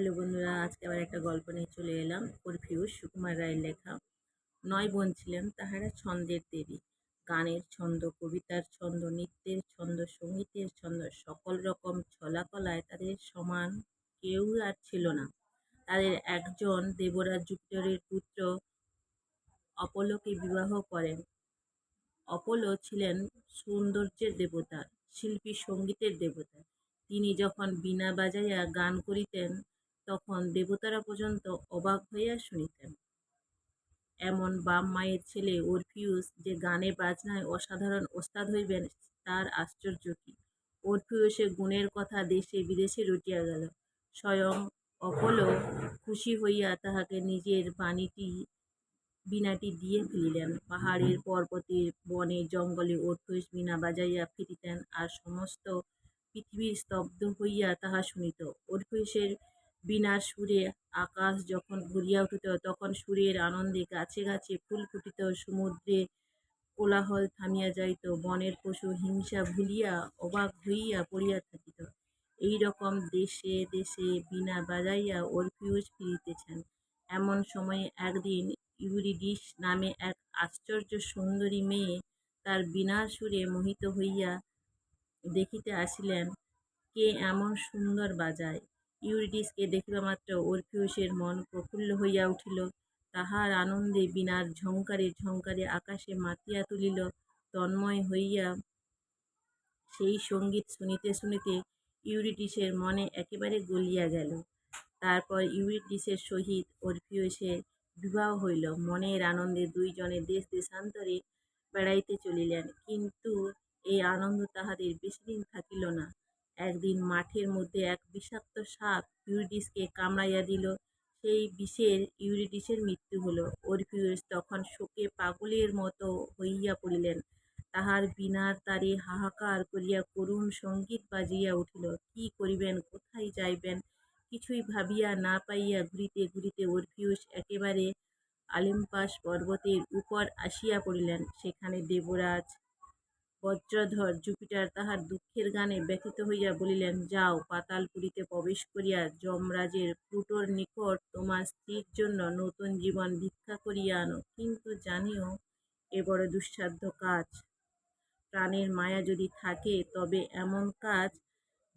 Hello বন্ধুরা, আজকে আবার একটা গল্প নিয়ে চলে এলাম। পরফিউজ সুকুমার রায়ের লেখা। নয় বোন ছিলেন তাহারা ছন্দের দেবী। গানের ছন্দ, কবিতার ছন্দ, নৃত্যের ছন্দ, সঙ্গীতের ছন্দ, সকল রকম ছলাকলায় তাদের সমান কেউ আর ছিল না। তাদের একজন দেবরাজ জুপিটারের পুত্র অপলোকে বিবাহ করেন। অপলো ছিলেন সৌন্দর্যের দেবতা, শিল্পী সঙ্গীতের দেবতা। তিনি যখন বীণা বাজাইয়া গান করিতেন তখন দেবতারা পর্যন্ত অবাক হইয়া শুনিতেন। এমন বাম মায়ের ছেলে অরফিউস যে গানে বাজনায় অসাধারণ ওস্তাদ হইবেন, তার আশ্চর্য কি? অরফিউসের গুণের কথা দেশে বিদেশে রটিয়া গেল। স্বয়ং অপলো খুশি হইয়া তাহাকে নিজের বাণীটি, বীণাটি দিয়ে ফেলিলেন। পাহাড়ের পর্বতের বনে জঙ্গলে অর্থুষ বীণা বাজাইয়া ফিরিতেন আর সমস্ত পৃথিবীর স্তব্ধ হইয়া তাহা শুনিত। অর্থুষের বীণার সুরে আকাশ যখন ভরিয়া উঠিত, তখন সুরের আনন্দে গাছে গাছে ফুল ফুটিত, সমুদ্রে কোলাহল থামিয়া যাইত, বনের পশু হিংসা ভুলিয়া, অবাক হইয়া পড়িয়া থাকিত। এই রকম দেশে দেশে বীণা বাজাইয়া অরফিউস ফিরিতেছেন। এমন সময়ে একদিন ইউরিডিস নামে এক আশ্চর্য সুন্দরী মেয়ে তার বিনা সুরে মোহিত হইয়া দেখিতে আসিলেন, কে এমন সুন্দর বাজায়? ইউরিডিসকে দেখিবা মাত্র অরফিউসের মন প্রফুল্ল হইয়া উঠিল। তাহার আনন্দে বিনার ঝঙ্কারে ঝঙ্কারে আকাশে মাতিয়া তুলিল। তন্ময় হইয়া সেই সংগীত শুনিতে শুনিতে ইউরিডিসের মনে একেবারে গলিয়া গেল। তারপর ইউরিডিসের সহিত অরফিউসের বিবাহ হইল। মনের আনন্দে দুইজনে দেশ দেশান্তরে বেড়াইতে চলিলেন। কিন্তু এই আনন্দ তাহাদের বেশিদিন থাকিল না। একদিন মাঠের মধ্যে এক বিষাক্ত সাপ ইউরিডিসকে কামড়াইয়া দিল। সেই বিষের ইউরিডিসের মৃত্যু হলো। অরফিউস তখন শোকে পাগলের মতো হইয়া পড়িলেন। তাহার বীণার তারে হাহাকার করিয়া করুণ সংগীত বাজিয়া উঠিল, কি করিবেন? কোথায় যাইবেন? কিছুই ভাবিয়া না পাইয়া ঘুরিতে ঘুরিতে অরফিউস একেবারে অলিম্পাস পর্বতের উপর আসিয়া পড়িলেন। সেখানে দেবরাজ বজ্রধর জুপিটার তাহার দুঃখের গানে ব্যথিত হইয়া বলিলেন, যাও পাতালপুরীতে প্রবেশ করিয়া যমরাজের প্লুটোর নিকট তোমার স্ত্রীর জন্য নতুন জীবন ভিক্ষা করিয়া আনো। কিন্তু জানিও, এ বড় দুঃসাধ্য কাজ। প্রাণের মায়া যদি থাকে, তবে এমন কাজ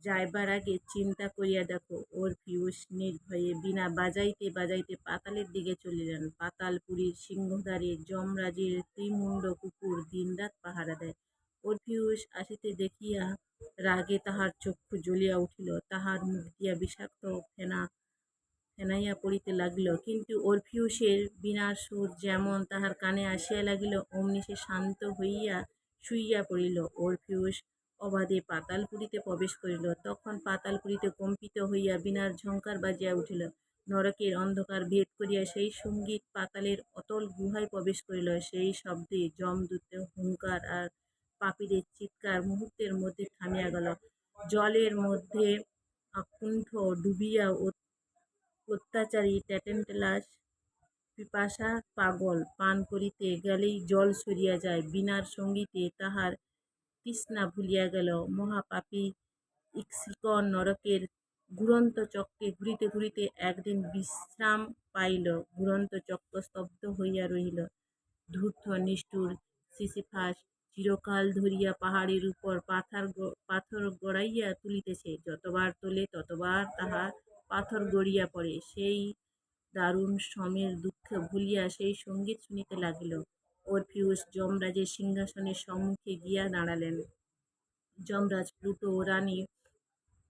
যাইবার আগে চিন্তা করিয়া দেখো। অরফিউস নির্ভয়ে বিনা বাজাইতে বাজাইতে পাতালের দিকে চলিলেন। পাতালপুরীর সিংহদ্বারে যমরাজের ত্রিমুণ্ড কুকুর দিনরাত পাহারা দেয়। অরফিউস আসিতে দেখিয়া রাগে তাহার চক্ষু জ্বলিয়া উঠিল, তাহার মুখ দিয়া বিষাক্ত ফেনা, ফেনাইয়া পড়িতে লাগিল। কিন্তু অরফিউসের বিনার সুর যেমন তাহার কানে আসিয়া লাগিল, অমনি সে শান্ত হইয়া শুইয়া পড়িল। অরফিউস অবাধে পাতালপুরীতে প্রবেশ করিল। তখন পাতালপুরীতে কম্পিত হইয়া বিনার ঝঙ্কার বাজিয়া উঠিল। নরকের অন্ধকার ভেদ করিয়া সেই সংগীত পাতালের অতল গুহায় প্রবেশ করিল। সেই শব্দে যমদূতের হুঙ্কার আর পাপীদের চিৎকার মুহূর্তের মধ্যে থামিয়া গেল। জলের মধ্যে আকুণ্ঠ ডুবিয়া অত্যাচারী ট্যাটেন্টালাস পিপাসা পাগল পান করিতে গেলেই জল সরিয়া যায়। বিনার সঙ্গীতে তাহার তৃষ্ণা ভুলিয়া গেল। মহাপাপী ইক্সিকন নরকের ঘুরন্ত চক্রে ঘুরিতে ঘুরিতে একদিন বিশ্রাম পাইল। ঘুরন্ত চক্র স্তব্ধ হইয়া রহিল। ধূর্ত, নিষ্ঠুর সিসিফাস চিরকাল ধরিয়া পাহাড়ের উপর পাথর পাথর গড়াইয়া তুলিতেছে। যতবার তোলে, ততবার তাহা পাথর গড়িয়া পড়ে। সেই দারুণ সমের দুঃখ ভুলিয়া সেই সংগীত শুনিতে লাগিল। অরফিউস যমরাজের সিংহাসনের সম্মুখে গিয়া দাঁড়ালেন। যমরাজ প্লুটো রানী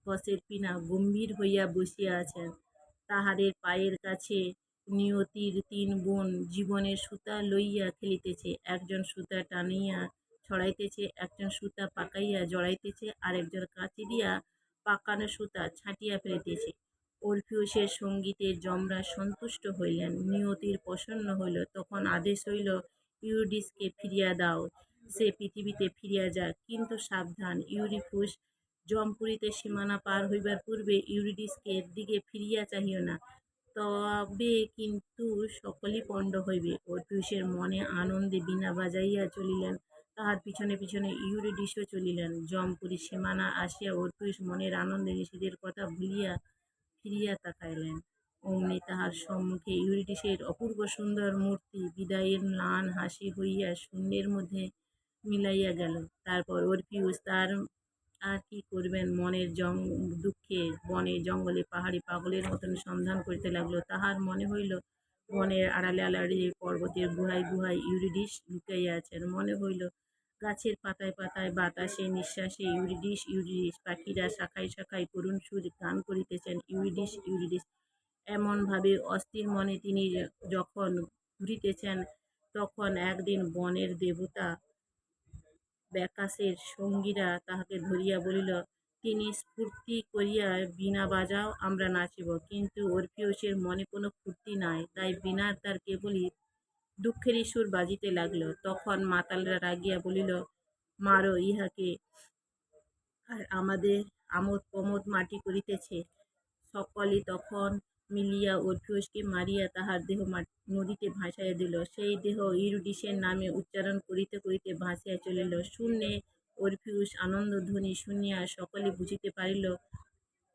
প্রসেরপিনা গম্ভীর হইয়া বসিয়া আছেন। তাহাদের পায়ের কাছে নিয়তির তিন বোন জীবনের সুতা লইয়া খেলিতেছে। একজন সুতা টানিয়া ছড়াইতেছে, একজন সুতা পাকাইয়া জড়াইতেছে আর একজন কাঁচি দিয়া পাকানো সুতা ছাঁটিয়া ফেলিতেছে। অরফিউসের সঙ্গীতে যমরাজ সন্তুষ্ট হইলেন, নিয়তির প্রসন্ন হইল, তখন আদেশ হইল ইউরিডিসকে ফিরিয়া দাও, সে পৃথিবীতে ফিরিয়া যাক। কিন্তু সাবধান, ইউরিফুস জমপুরীতে সীমানা পার হইবার পূর্বে ইউরিডিসকে দিকে ফিরিয়া চাহিও না, তবে কিন্তু সকলই পণ্ড হইবে। অর্জুসের মনে আনন্দে বীণা বাজাইয়া চলিলেন তাহার পিছনে পিছনে ইউরিডিসও চলিলেন। জমপুরী সীমানা আসিয়া অর্জুস মনের আনন্দে নিজেদের কথা ভুলিয়া ফিরিয়া তাকাইলেন। অমনি তাহার সম্মুখে ইউরিডিসের অপূর্ব সুন্দর মূর্তি বিদায়ের ম্লান হাসি হইয়া শূন্যের মধ্যে মিলাইয়া গেল। তারপর অর্পিউস, তার আর কি করবেন? মনের জং, দুঃখে বনে জঙ্গলে পাহাড়ি পাগলের মতন সন্ধান করিতে লাগল। তাহার মনে হইল বনের আড়ালে আড়ালে পর্বতের গুহায় গুহায় ইউরিডিস লুকাইয়া আছেন। মনে হইল গাছের পাতায় পাতায় বাতাসে নিঃশ্বাসে ইউরিডিস ইউরিডিস, পাখিরা শাখায় শাখায় করুণ সুর গান করিতেছেন, ইউরিডিস ইউরিডিস। এমনভাবে অস্থির মনে তিনি যখন ঘুরিতেছেন, তখন একদিন বনের দেবতা ব্যাকাশের সঙ্গীরা তাহাকে ধরিয়া বলিল, তিনি স্ফূর্তি করিয়া বীণা বাজাও, আমরা নাচিব। কিন্তু অর্পিয়সের মনে কোনো ফুর্তি নাই। তাই বীণার তার কেবলই দুঃখেরই সুর বাজিতে লাগল। তখন মাতালরা রাগিয়া বলিল, মারো ইহাকে। আর আমাদের আমোদ প্রমোদ মাটি করিতেছে। সকলে তখন মিলিয়া অর্ফিউসকে মারিয়া তাহার দেহ নদীতে ভাসাইয়া দিল। সেই দেহ ইরুডিসের নামে উচ্চারণ করিতে করিতে ভাসিয়া চলিল। শূন্যে অর্ফিউস আনন্দধ্বনি শুনিয়া সকলে বুঝিতে পারিল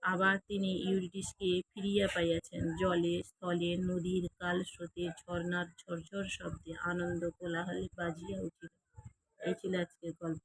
আবার তিনি ইউরিডিসকে ফিরিয়া পাইয়াছেন। জলে, স্থলে, নদীর কাল স্রোতে ঝর্ণার ঝরঝর শব্দে আনন্দ কোলাহলে বাজিয়া উঠিল। এই ছিল আজকের গল্প।